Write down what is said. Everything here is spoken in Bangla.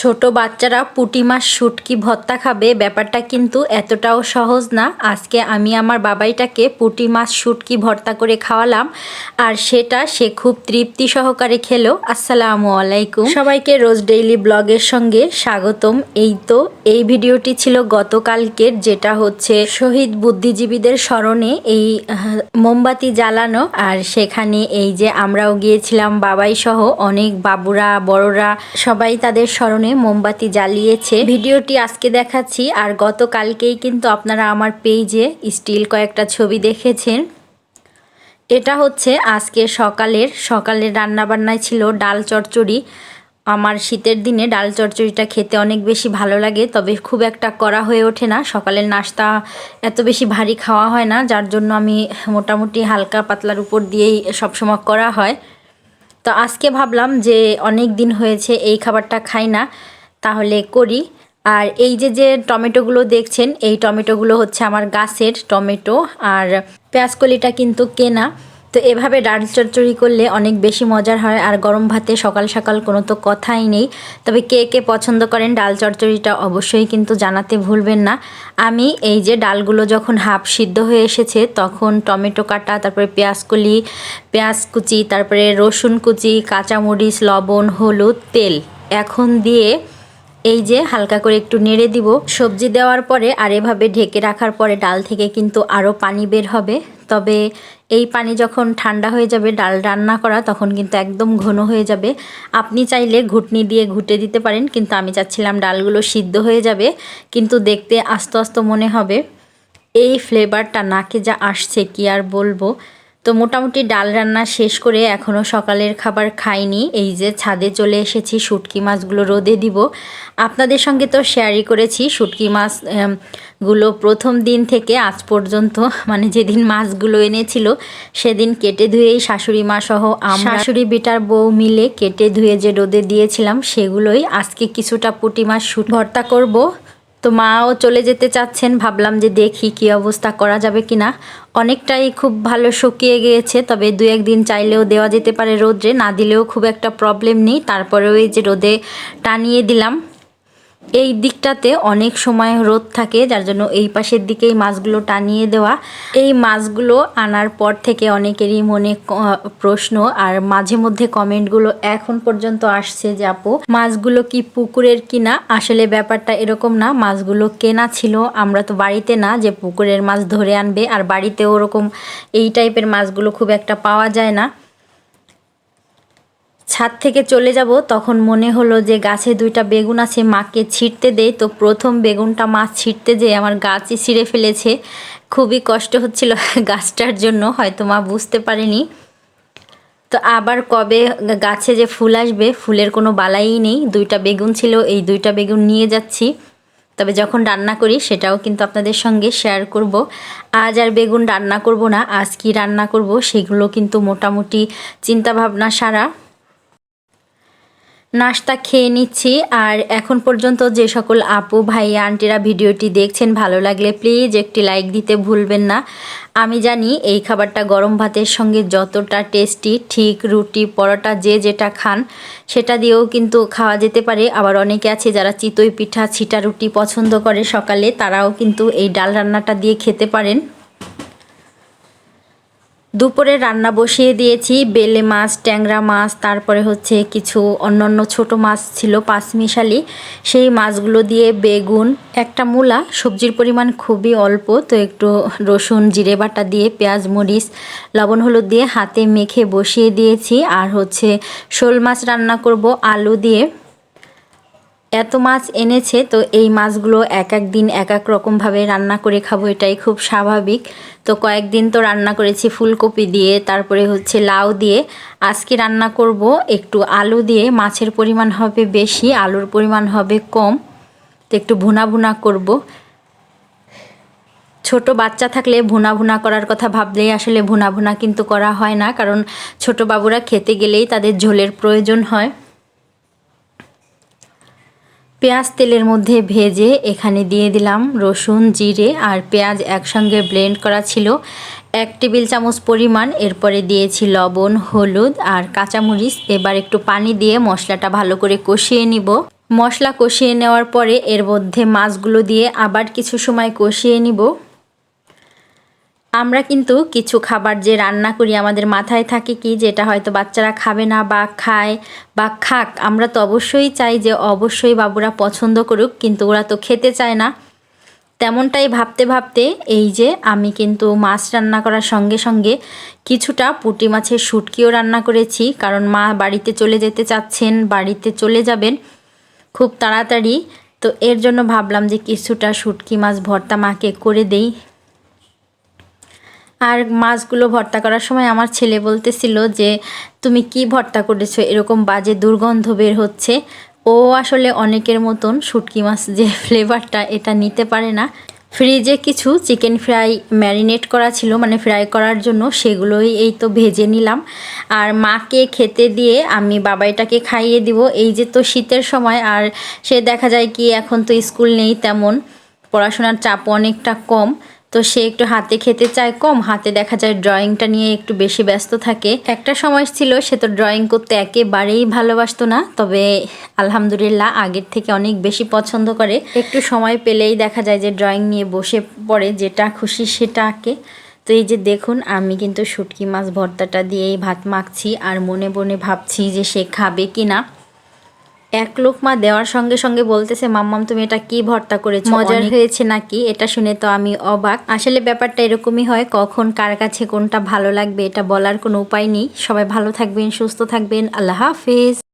ছোট বাচ্চারা পুঁটি মাছ, শুটকি ভর্তা খাবে, ব্যাপারটা কিন্তু এতটাও সহজ না। আজকে আমি আমার বাবাইটাকে পুঁটি মাছ, শুটকি, ভর্তা করে খাওয়ালাম, আর সেটা সে খুব তৃপ্তি সহকারে খেলো। আসসালামু আলাইকুম। সবাইকে রোজ ডেইলি ব্লগের সঙ্গে স্বাগতম। এই তো, এই ভিডিওটি ছিল গতকালকের, যেটা হচ্ছে শহীদ বুদ্ধিজীবীদের স্মরণে এই মোমবাতি জ্বালানো। আর সেখানে এই যে আমরাও গিয়েছিলাম বাবাই সহ অনেক বাবুরা, বড়রা, সবাই তাদের স্মরণে মোমবাতি জ্বালিয়েছে। ভিডিওটি আজকে দেখাচ্ছি, আর গতকালকেই কিন্তু আপনারা আমার পেজে স্টিল কয়েকটা ছবি দেখেছেন। এটা হচ্ছে আজকে সকালের সকালের রান্নাবান্নায় ছিল ডাল চচ্চড়ি। আমার শীতের দিনে ডাল চচ্চড়িটা খেতে অনেক বেশি ভালো লাগে, তবে খুব একটা করা হয়ে ওঠে না। সকালের নাস্তা এত বেশি ভারী খাওয়া হয় না, যার জন্য আমি মোটামুটি হালকা পাতলার উপর দিয়েই সবসময় করা হয়। তো আজকে ভাবলাম যে অনেক দিন হয়েছে এই খাবারটা খাই না, তাহলে করি। আর এই যে যে টমেটোগুলো দেখছেন, এই টমেটোগুলো হচ্ছে আমার গাছের টমেটো। আর পেঁয়াজকলিটা কিন্তু কেনা। তো এভাবে ডাল চচ্চড়ি করলে অনেক বেশি মজার হয় আর গরম ভাতে সকাল সকাল কোনো তো কথাই নেই। তবে কে কে পছন্দ করেন ডাল চচ্চড়িটা অবশ্যই কিন্তু জানাতে ভুলবেন না। আমি এই যে ডালগুলো যখন হাফ সিদ্ধ হয়ে এসেছে, তখন টমেটো কাটা, তারপরে পেঁয়াজ কলি, পেঁয়াজ কুচি, তারপরে রসুন কুচি, কাঁচামরিচ, লবণ, হলুদ, তেল এখন দিয়ে এই যে হালকা করে একটু নেড়ে দিব। সবজি দেওয়ার পরে আর এভাবে ঢেকে রাখার পরে ডাল থেকে কিন্তু আরও পানি বের হবে। তবে এই পানি যখন ঠান্ডা হয়ে যাবে, ডাল রান্না করা, তখন কিন্তু একদম ঘন হয়ে যাবে। আপনি চাইলে ঘুটনি দিয়ে ঘুটে দিতে পারেন, কিন্তু আমি চাচ্ছিলাম ডালগুলো সিদ্ধ হয়ে যাবে, কিন্তু দেখতে আস্ত আস্ত মনে হবে, এই ফ্লেভারটা নাকে যা আসছে, কি আর বলব? তো মোটামুটি ডাল রান্না শেষ করে এখনও সকালের খাবার খাইনি। এই যে ছাদে চলে এসেছি, শুটকি মাছগুলো রোদে দিব। আপনাদের সঙ্গে তো শেয়ারই করেছি, শুটকি মাছগুলো প্রথম দিন থেকে আজ পর্যন্ত মানে যেদিন মাছগুলো এনেছিল, সেদিন কেটে ধুয়েই শাশুড়ি মা সহ শাশুড়ি বিটার বউ মিলে কেটে ধুয়ে যে রোদে দিয়েছিলাম, সেগুলোই আজকে কিছুটা পুঁটি মাছ ভর্তা করব। তো মাও চলে যেতে চাচ্ছেন, ভাবলাম যে দেখি কি অবস্থা করা যাবে কি না অনেকটাই খুব ভালো শুকিয়ে গিয়েছে, তবে দু একদিন চাইলেও দেওয়া যেতে পারে রোদ্রে, না দিলেও খুব একটা প্রবলেম নেই। তারপরেও এই যে রোদে টানিয়ে দিলাম। এই দিকটাতে অনেক সময় রোদ থাকে, যার জন্য এই পাশের দিকেই মাছগুলো টানিয়ে দেওয়া। এই মাছগুলো আনার পর থেকে অনেকেরই মনে প্রশ্ন আর মাঝে মধ্যে কমেন্টগুলো এখন পর্যন্ত আসছে যে, আপু, মাছগুলো কি পুকুরের কিনা? আসলে ব্যাপারটা এরকম না, মাছগুলো কেনা ছিল, আমরা তো বাড়িতে না, যে পুকুরের মাছ ধরে আনবে, আর বাড়িতেও ওরকম এই টাইপের মাছগুলো খুব একটা পাওয়া যায় না। ছাদ থেকে চলে যাব, তখন মনে হলো যে গাছে দুইটা বেগুন আছে, মাকে ছিঁড়তে দেই। তো প্রথম বেগুনটা মাছ ছিঁড়তে যেয়ে আমার গাছই ছিঁড়ে ফেলেছে। খুবই কষ্ট হচ্ছিল গাছটার জন্য, হয়তো মা বুঝতে পারেনি। তো আবার কবে গাছে যে ফুল আসবে, ফুলের কোনো বালাই নেই। দুইটা বেগুন ছিল, এই দুইটা বেগুন নিয়ে যাচ্ছি। তবে যখন রান্না করি, সেটাও কিন্তু আপনাদের সঙ্গে শেয়ার করব। আজ আর বেগুন রান্না করব না, আজ কি রান্না করব, সেগুলো কিন্তু মোটামুটি চিন্তাভাবনা সারা। নাস্তা খেয়ে নিচ্ছি। আর এখন পর্যন্ত যে সকল আপু, ভাই, আন্টিরা ভিডিওটি দেখছেন, ভালো লাগলে প্লিজ একটি লাইক দিতে ভুলবেন না। আমি জানি এই খাবারটা গরম ভাতের সঙ্গে যতটা টেস্টি, ঠিক রুটি, পরোটা, যে যেটা খান, সেটা দিয়েও কিন্তু খাওয়া যেতে পারে। আবার অনেকে আছে যারা চিতই পিঠা, ছিটা রুটি পছন্দ করে সকালে, তারাও কিন্তু এই ডাল রান্নাটা দিয়ে খেতে পারেন। দুপুরে রান্না বসিয়ে দিয়েছি, বেলে মাছ, ট্যাংরা মাছ, তারপরে হচ্ছে কিছু অন্যান্য ছোট মাছ ছিল, পাঁচমিশালি। সেই মাছগুলো দিয়ে বেগুন, একটা মূলা, সবজির পরিমাণ খুবই অল্প, তো একটু রসুন, জিরে বাটা দিয়ে, পেঁয়াজ, মরিচ, লবণ, হলুদ দিয়ে হাতে মেখে বসিয়ে দিয়েছি। আর হচ্ছে শোল মাছ রান্না করব, আলু দিয়ে। এত মাছ এনেছে, তো এই মাছগুলো এক এক দিন এক এক রকমভাবে রান্না করে খাব, এটাই খুব স্বাভাবিক। তো কয়েকদিন তো রান্না করেছি ফুলকপি দিয়ে, তারপরে হচ্ছে লাউ দিয়ে। আজকে রান্না করব একটু আলু দিয়ে, মাছের পরিমাণ হবে বেশি, আলুর পরিমাণ হবে কম। তো একটু ভুনা ভুনা করব। ছোট বাচ্চা থাকলে ভুনা ভুনা করার কথা ভাবলেই আসলে ভুনা ভুনা কিন্তু করা হয় না, কারণ ছোট বাবুরা খেতে গেলেই তাদের ঝোলের প্রয়োজন হয়। পেঁয়াজ তেলের মধ্যে ভেজে এখানে দিয়ে দিলাম রসুন, জিরে আর পেঁয়াজ একসঙ্গে ব্লেন্ড করা ছিল। এক টেবিল চামচ পরিমাণ, এরপরে দিয়েছি লবণ, হলুদ আর কাঁচামরিচ। এবার একটু পানি দিয়ে মশলাটা ভালো করে কষিয়ে নিব। মশলা কষিয়ে নেওয়ার পরে এর মধ্যে মাছগুলো দিয়ে আবার কিছু সময় কষিয়ে নিব। আমরা কিন্তু কিছু খাবার যে রান্না করি আমাদের মাথায় থাকে কি যেটা হয়তো বাচ্চারা খাবে না বা খায় বা খাক, আমরা তো অবশ্যই চাই যে অবশ্যই বাবুরা পছন্দ করুক, কিন্তু ওরা তো খেতে চায় না। তেমনটাই ভাবতে ভাবতে এই যে আমি কিন্তু মাছ রান্না করার সঙ্গে সঙ্গে কিছুটা পুঁটি মাছের শুটকিও রান্না করেছি, কারণ মা বাড়িতে চলে যেতে চাচ্ছেন, বাড়িতে চলে যাবেন খুব তাড়াতাড়ি। তো এর জন্য ভাবলাম যে কিছুটা শুটকি মাছ ভর্তা মাকে করে দেই। আর মাছগুলো ভর্তা করার সময় আমার ছেলে বলতেছিল যে, তুমি কি ভর্তা করেছ? এরকম বাজে দুর্গন্ধ বের হচ্ছে। ও আসলে অনেকের মতন শুটকি মাছ যে ফ্লেভারটা এটা নিতে পারে না। ফ্রিজে কিছু চিকেন ফ্রাই ম্যারিনেট করা ছিল মানে ফ্রাই করার জন্য সেগুলোই এই তো ভেজে নিলাম। আর মাকে খেতে দিয়ে আমি বাবাইটাকে খাইয়ে দিব। এই যে তো শীতের সময়, আর সে দেখা যায় কি এখন তো স্কুল নেই তেমন, পড়াশোনার চাপ অনেকটা কম। তো সে একটু হাতে খেতে চায় কম, হাতে দেখা যায় ড্রয়িংটা নিয়ে একটু বেশি ব্যস্ত থাকে। একটা সময় ছিল সে তো ড্রয়িং করতে একেবারেই ভালোবাসতো না, তবে আলহামদুলিল্লাহ আগের থেকে অনেক বেশি পছন্দ করে। একটু সময় পেলেই দেখা যায় যে ড্রয়িং নিয়ে বসে পড়ে, যেটা খুশি সেটা আঁকে তো এই যে দেখুন, আমি কিন্তু শুটকি মাছ ভর্তাটা দিয়েই ভাত মাখছি, আর মনে মনে ভাবছি যে সে খাবে কি না এক লোক মা দেওয়ার সঙ্গে সঙ্গে বলতেছে মাম্মাম তুমি এটা কি ভর্তা করেছ? মজার হয়েছে নাকি? এটা শুনে তো আমি অবাক। আসলে ব্যাপারটা এরকমই হয় কখন কার কাছে কোনটা ভালো লাগবে এটা বলার কোনো উপায় নেই। সবাই ভালো থাকবেন সুস্থ থাকবেন। আল্লাহ হাফিজ।